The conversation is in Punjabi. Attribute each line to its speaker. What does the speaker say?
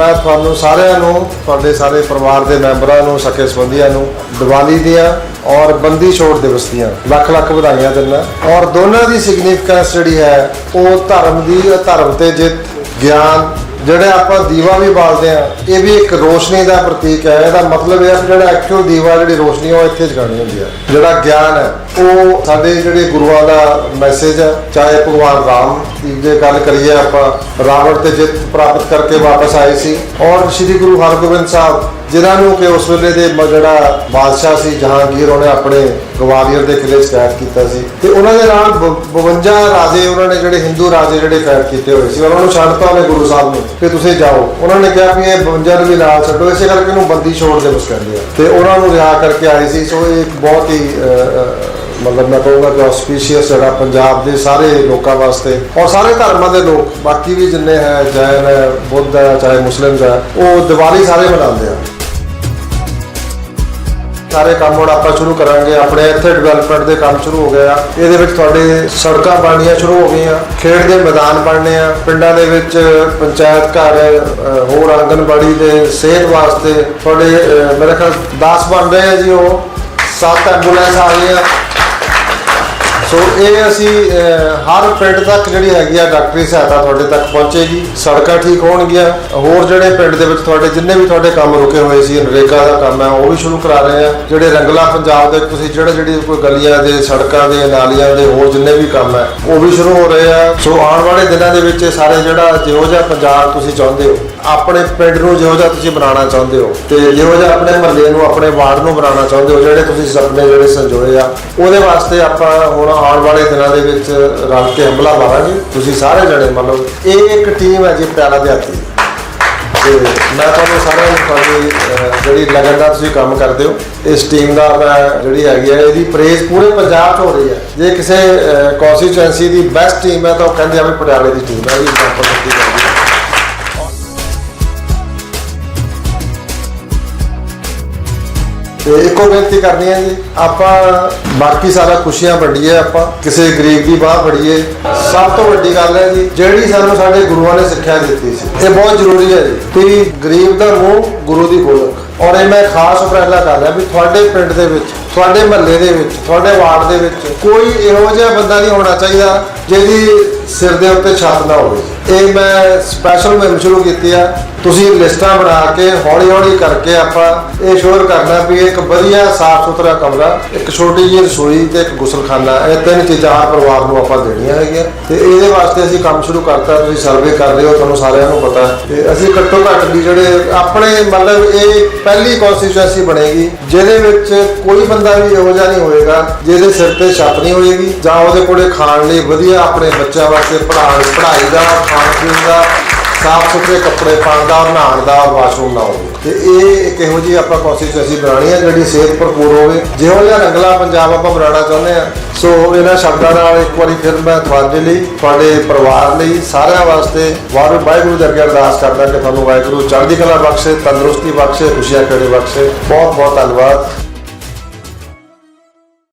Speaker 1: ਮੈਂ ਤੁਹਾਨੂੰ ਸਾਰਿਆਂ ਨੂੰ, ਤੁਹਾਡੇ ਸਾਰੇ ਪਰਿਵਾਰ ਦੇ ਮੈਂਬਰਾਂ ਨੂੰ, ਸਕੇ ਸੰਬੰਧੀਆਂ ਨੂੰ, ਦੀਵਾਲੀ ਦੀਆਂ ਔਰ ਬੰਦੀ ਛੋੜ ਦਿਵਸ ਦੀਆਂ ਲੱਖ ਲੱਖ ਵਧਾਈਆਂ ਦਿੰਦਾ। ਔਰ ਦੋਨਾਂ ਦੀ ਸਿਗਨੀਫਿਕੈਂਸ ਜਿਹੜੀ ਹੈ, ਉਹ ਧਰਮ ਦੀ ਧਰਮ ਤੇ ਜਿੱਤ, ਗਿਆਨ ਜਿਹੜੇ ਆਪਾਂ ਦੀਵਾ ਵੀ ਬਾਲਦੇ ਆ, ਇਹ ਵੀ ਇੱਕ ਰੋਸ਼ਨੀ ਦਾ ਪ੍ਰਤੀਕ ਹੈ। ਇਹਦਾ ਮਤਲਬ ਇਹ ਹੈ ਕਿ ਜਿਹੜਾ ਐਕਚੁਅਲ ਦੀਵਾ, ਜਿਹੜੀ ਰੋਸ਼ਨੀ ਉਹ ਇੱਥੇ ਜਗਾਣੀ ਹੁੰਦੀ ਹੈ ਜਿਹੜਾ ਗਿਆਨ ਹੈ, ਉਹ ਸਾਡੇ ਜਿਹੜੇ ਗੁਰੂਆਂ ਦਾ ਮੈਸੇਜ ਹੈ ਚਾਹੇ ਭਗਵਾਨ ਰਾਮ ਦੀ ਜੇ ਗੱਲ ਕਰੀਏ ਆਪਾਂ, ਰਾਵਣ ਤੇ ਜਿੱਤ ਪ੍ਰਾਪਤ ਕਰਕੇ ਵਾਪਸ ਆਏ ਸੀ। ਔਰ ਸ੍ਰੀ ਗੁਰੂ ਹਰਗੋਬਿੰਦ ਸਾਹਿਬ ਜਿਨ੍ਹਾਂ ਨੂੰ ਕਿ ਉਸ ਵੇਲੇ ਦੇ ਜਿਹੜਾ ਬਾਦਸ਼ਾਹ ਸੀ, ਜਹਾਂਗੀਰ, ਉਹਨੇ ਆਪਣੇ ਗਵਾਲੀਅਰ ਦੇ ਕਿਲੇ ਸ਼ਿਕਾਇਤ ਕੀਤਾ ਸੀ। ਤੇ ਉਹਨਾਂ ਦੇ ਨਾਲ ਬ- 52 ਰਾਜੇ, ਉਹਨਾਂ ਨੇ ਜਿਹੜੇ ਹਿੰਦੂ ਰਾਜੇ ਜਿਹੜੇ ਕੈਦ ਕੀਤੇ ਹੋਏ ਸੀ, ਉਹਨਾਂ ਨੂੰ ਛੱਡਤਾ ਉਹਨੇ ਗੁਰੂ ਸਾਹਿਬ ਨੂੰ ਕਿ ਤੁਸੀਂ ਜਾਓ। ਉਹਨਾਂ ਨੇ ਕਿਹਾ ਵੀ ਇਹ 52 ਨੂੰ ਵੀ ਨਾਲ ਛੱਡੋ, ਇਸੇ ਕਰਕੇ ਉਹਨੂੰ ਬੰਦੀ ਛੋੜ ਦੇ ਦਿਵਸ ਕਹਿੰਦੇ ਆ। ਤੇ ਉਹਨਾਂ ਨੂੰ ਰਿਹਾ ਕਰਕੇ ਆਏ ਸੀ। ਸੋ ਇਹ ਇੱਕ ਬਹੁਤ ਹੀ ਮਤਲਬ ਮੈਂ ਕਹੂੰਗਾ ਕਿ ਆਸਪੀਸ਼ੀਅਸ ਜਿਹੜਾ ਪੰਜਾਬ ਦੇ ਸਾਰੇ ਲੋਕਾਂ ਵਾਸਤੇ ਔਰ ਸਾਰੇ ਧਰਮਾਂ ਦੇ ਲੋਕ, ਬਾਕੀ ਵੀ ਜਿੰਨੇ ਹੈ, ਜੈਨ ਹੈ, ਬੁੱਧ ਹੈ, ਚਾਹੇ ਮੁਸਲਿਮ ਹੈ, ਉਹ ਦੀਵਾਲੀ ਸਾਰੇ ਮਨਾਉਂਦੇ ਆ। ਸਾਰੇ ਕੰਮ ਹੁਣ ਆਪਾਂ ਸ਼ੁਰੂ ਕਰਾਂਗੇ। ਆਪਣੇ ਇੱਥੇ ਡਿਵੈਲਪਮੈਂਟ ਦੇ ਕੰਮ ਸ਼ੁਰੂ ਹੋ ਗਏ ਆ। ਇਹਦੇ ਵਿੱਚ ਤੁਹਾਡੇ ਸੜਕਾਂ ਬਣਨੀਆਂ ਸ਼ੁਰੂ ਹੋ ਗਈਆਂ। ਖੇਡ ਦੇ ਮੈਦਾਨ ਬਣਨੇ ਆ। ਪਿੰਡਾਂ ਦੇ ਵਿੱਚ ਪੰਚਾਇਤ ਘਰ ਹੋਰ ਆਂਗਨਵਾੜੀ ਦੇ ਸਿਹਤ ਵਾਸਤੇ ਤੁਹਾਡੇ ਅ, ਮੇਰੇ ਖਿਆਲ 10 ਬਣ ਰਹੇ ਆ ਜੀ ਉਹ। ਸੱਤ ਐਂਬੂਲੈਂਸ ਆ ਗਈਆਂ ਸੋ ਇਹ ਅਸੀਂ ਅਹ, ਹਰ ਪਿੰਡ ਤੱਕ ਜਿਹੜੀ ਹੈਗੀ ਆ ਡਾਕਟਰੀ ਸਹਾਇਤਾ ਤੁਹਾਡੇ ਤੱਕ ਪਹੁੰਚੇਗੀ। ਸੜਕਾਂ ਠੀਕ ਹੋਣਗੀਆਂ। ਹੋਰ ਜਿਹੜੇ ਪਿੰਡ ਦੇ ਵਿੱਚ ਤੁਹਾਡੇ ਜਿੰਨੇ ਵੀ ਤੁਹਾਡੇ ਕੰਮ ਰੁਕੇ ਹੋਏ ਸੀ ਨਰੇਗਾ ਦਾ ਕੰਮ ਹੈ ਉਹ ਵੀ ਸ਼ੁਰੂ ਕਰਾ ਰਹੇ ਆ। ਜਿਹੜੇ ਰੰਗਲਾ ਪੰਜਾਬ ਦੇ ਤੁਸੀਂ ਜਿਹੜੇ ਜਿਹੜੀ ਕੋਈ ਗਲੀਆਂ ਦੇ ਸੜਕਾਂ ਦੇ ਨਾਲੀਆਂ ਦੇ ਹੋਰ ਜਿੰਨੇ ਵੀ ਕੰਮ ਹੈ ਉਹ ਵੀ ਸ਼ੁਰੂ ਹੋ ਰਹੇ ਆ। ਸੋ ਆਉਣ ਵਾਲੇ ਦਿਨਾਂ ਦੇ ਵਿੱਚ ਇਹ ਸਾਰੇ ਜਿਹੜਾ ਜਿਹੋ ਜਿਹਾ ਪੰਜਾਬ ਤੁਸੀਂ ਚਾਹੁੰਦੇ ਹੋ ਆਪਣੇ ਪਿੰਡ ਨੂੰ ਜਿਹੋ ਜਿਹਾ ਤੁਸੀਂ ਬਣਾਉਣਾ ਚਾਹੁੰਦੇ ਹੋ ਤੇ ਜਿਹੋ ਜਿਹਾ ਆਪਣੇ ਮਹੱਲੇ ਨੂੰ ਆਪਣੇ ਵਾਰਡ ਨੂੰ ਬਣਾਉਣਾ ਚਾਹੁੰਦੇ ਹੋ ਜਿਹੜੇ ਤੁਸੀਂ ਸੁਪਨੇ ਜਿਹੜੇ ਸੰਜੋਏ ਆ ਉਹਦੇ ਵਾਸਤੇ ਆਪਾਂ ਹੁਣ ਆਉਣ ਵਾਲੇ ਦਿਨਾਂ ਦੇ ਵਿੱਚ ਰਲ ਕੇ ਹਮਲਾ ਮਾਰਾਂਗੇ। ਤੁਸੀਂ ਸਾਰੇ ਜਣੇ ਮਤਲਬ ਇਹ ਇੱਕ ਟੀਮ ਹੈ ਜੀ ਪਿਆਰਾ ਦਿਹਾਤੀ। ਤੇ ਮੈਂ ਤੁਹਾਨੂੰ ਸਾਰਿਆਂ ਨੂੰ ਤੁਹਾਡੀ ਜਿਹੜੀ ਲਗਾਤਾਰ ਤੁਸੀਂ ਕੰਮ ਕਰਦੇ ਹੋ, ਇਸ ਟੀਮ ਦਾ ਮੈਂ ਜਿਹੜੀ ਹੈਗੀ ਹੈ, ਇਹਦੀ ਪ੍ਰੇਜ਼ ਪੂਰੇ ਪੰਜਾਬ 'ਚ ਹੋ ਰਹੀ ਹੈ। ਜੇ ਕਿਸੇ ਕਨਸਟੀਚੁਐਂਸੀ ਦੀ ਬੈਸਟ ਟੀਮ ਹੈ ਤਾਂ ਉਹ ਕਹਿੰਦੇ ਆ ਵੀ ਪਟਿਆਲੇ ਦੀ ਟੀਮ ਹੈ, ਇਹ ਐਗਜ਼ਾਮਪਲ ਦਿੱਤੀ ਜਾਂਦੀ ਤੇ ਇੱਕੋ ਬੇਨਤੀ ਕਰਨੀ ਹੈ ਜੀ, ਆਪਾਂ ਬਾਕੀ ਸਾਰਾ ਖੁਸ਼ੀਆਂ ਵੰਡੀਏ, ਆਪਾਂ ਕਿਸੇ ਗਰੀਬ ਦੀ ਬਾਹ ਫੜੀਏ। ਸਭ ਤੋਂ ਵੱਡੀ ਗੱਲ ਹੈ ਜੀ, ਜਿਹੜੀ ਸਾਨੂੰ ਸਾਡੇ ਗੁਰੂਆਂ ਨੇ ਸਿੱਖਿਆ ਦਿੱਤੀ ਸੀ, ਇਹ ਬਹੁਤ ਜ਼ਰੂਰੀ ਹੈ ਜੀ। ਕਿ ਗਰੀਬ ਦਾ ਮੂੰਹ ਗੁਰੂ ਦੀ ਗੋਲਕ ਔਰ ਇਹ ਮੈਂ ਖਾਸ ਉਪਰਾਲਾ ਕਰ ਰਿਹਾ ਵੀ ਤੁਹਾਡੇ ਪਿੰਡ ਦੇ ਵਿੱਚ, ਤੁਹਾਡੇ ਮਹੱਲੇ ਦੇ ਵਿੱਚ, ਤੁਹਾਡੇ ਵਾਰਡ ਦੇ ਵਿੱਚ ਕੋਈ ਇਹੋ ਜਿਹਾ ਬੰਦਾ ਨਹੀਂ ਹੋਣਾ ਚਾਹੀਦਾ ਜਿਹਦੀ ਸਿਰ ਦੇ ਉੱਤੇ ਛੱਤ ਨਾ ਹੋਵੇ। ਇਹ ਮੈਂ ਸਪੈਸ਼ਲ ਮੁਹਿੰਮ ਸ਼ੁਰੂ ਕੀਤੀ ਆ। ਤੁਸੀਂ ਲਿਸਟਾਂ ਬਣਾ ਕੇ ਹੌਲੀ ਹੌਲੀ ਕਰਕੇ ਆਪਾਂ ਇਹ ਸ਼ੋਰ ਕਰਨਾ ਵੀ ਇੱਕ ਵਧੀਆ ਸਾਫ਼ ਸੁਥਰਾ ਕਮਰਾ, ਇੱਕ ਛੋਟੀ ਜਿਹੀ ਰਸੋਈ ਤੇ ਇੱਕ ਗੁਸਲਖਾਨਾ। ਇਹ ਤਿੰਨ ਚੀਜ਼ਾਂ ਹਰ ਪਰਿਵਾਰ ਨੂੰ ਆਪਾਂ ਦੇਣੀਆਂ ਹੈਗੀਆਂ। ਤੇ ਇਹਦੇ ਵਾਸਤੇ ਅਸੀਂ ਕੰਮ ਸ਼ੁਰੂ ਕਰਤਾ, ਤੁਸੀਂ ਸਰਵੇ ਕਰ ਰਹੇ ਹੋ, ਤੁਹਾਨੂੰ ਸਾਰਿਆਂ ਨੂੰ ਪਤਾ। ਤੇ ਅਸੀਂ ਘੱਟੋ ਘੱਟ ਵੀ ਜਿਹੜੇ ਆਪਣੇ ਮਤਲਬ ਇਹ ਪਹਿਲੀ ਕਨਸਟੀਟਿਊਐਂਸੀ ਬਣੇਗੀ, ਜਿਹਦੇ ਵਿੱਚ ਕੋਈ ਬੰਦਾ ਵੀ ਇਹੋ ਜਿਹਾ ਨਹੀਂ ਹੋਏਗਾ, ਜਿਹਦੇ ਸਿਰ ਤੇ ਛੱਤ ਨਹੀਂ ਹੋਏਗੀ, ਜਾਂ ਉਹਦੇ ਕੋਲੇ ਖਾਣ ਲਈ ਵਧੀਆ ਆਪਣੇ ਬੱਚਿਆਂ ਵਾਸਤੇ ਪੜ੍ਹਾਈ ਪੜ੍ਹਾਈ ਦਾ ਖਾਣ ਪੀਣ ਦਾ, ਸਾਫ਼ ਸੁਥਰੇ ਕੱਪੜੇ ਪਾਉਣ ਦਾ ਔਰ ਨਹਾਉਣ ਦਾ ਔਰ ਵਾਸ਼ਰੂਮ ਨਾ ਹੋਵੇ। ਤੇ ਇਹ ਇੱਕ ਇਹੋ ਜਿਹੀ ਆਪਾਂ ਕਨਸਟੀਟਿਊਐਂਸੀ ਬਣਾਉਣੀ ਹੈ, ਜਿਹੜੀ ਸਿਹਤ ਭਰਪੂਰ ਹੋਵੇ। ਜਿਹੋ ਜਿਹਾ ਰੰਗਲਾ ਪੰਜਾਬ ਆਪਾਂ ਬਣਾਉਣਾ ਚਾਹੁੰਦੇ ਆ ਸੋ ਇਹਨਾਂ ਸ਼ਬਦਾਂ ਨਾਲ ਇੱਕ ਵਾਰੀ ਫਿਰ ਮੈਂ ਤੁਹਾਡੇ ਲਈ, ਤੁਹਾਡੇ ਪਰਿਵਾਰ ਲਈ, ਸਾਰਿਆਂ ਵਾਸਤੇ ਵਾਹਿਗੁਰੂ ਵਾਹਿਗੁਰੂ ਦੇ ਅੱਗੇ ਅਰਦਾਸ ਕਰਦਾ ਕਿ ਤੁਹਾਨੂੰ ਵਾਹਿਗੁਰੂ ਚੜ੍ਹਦੀ ਕਲਾ ਬਖਸ਼ੇ, ਤੰਦਰੁਸਤੀ ਬਖਸ਼ੇ, ਖੁਸ਼ੀਆਂ ਖੇੜੇ ਬਖਸ਼ੇ। ਬਹੁਤ ਬਹੁਤ ਧੰਨਵਾਦ।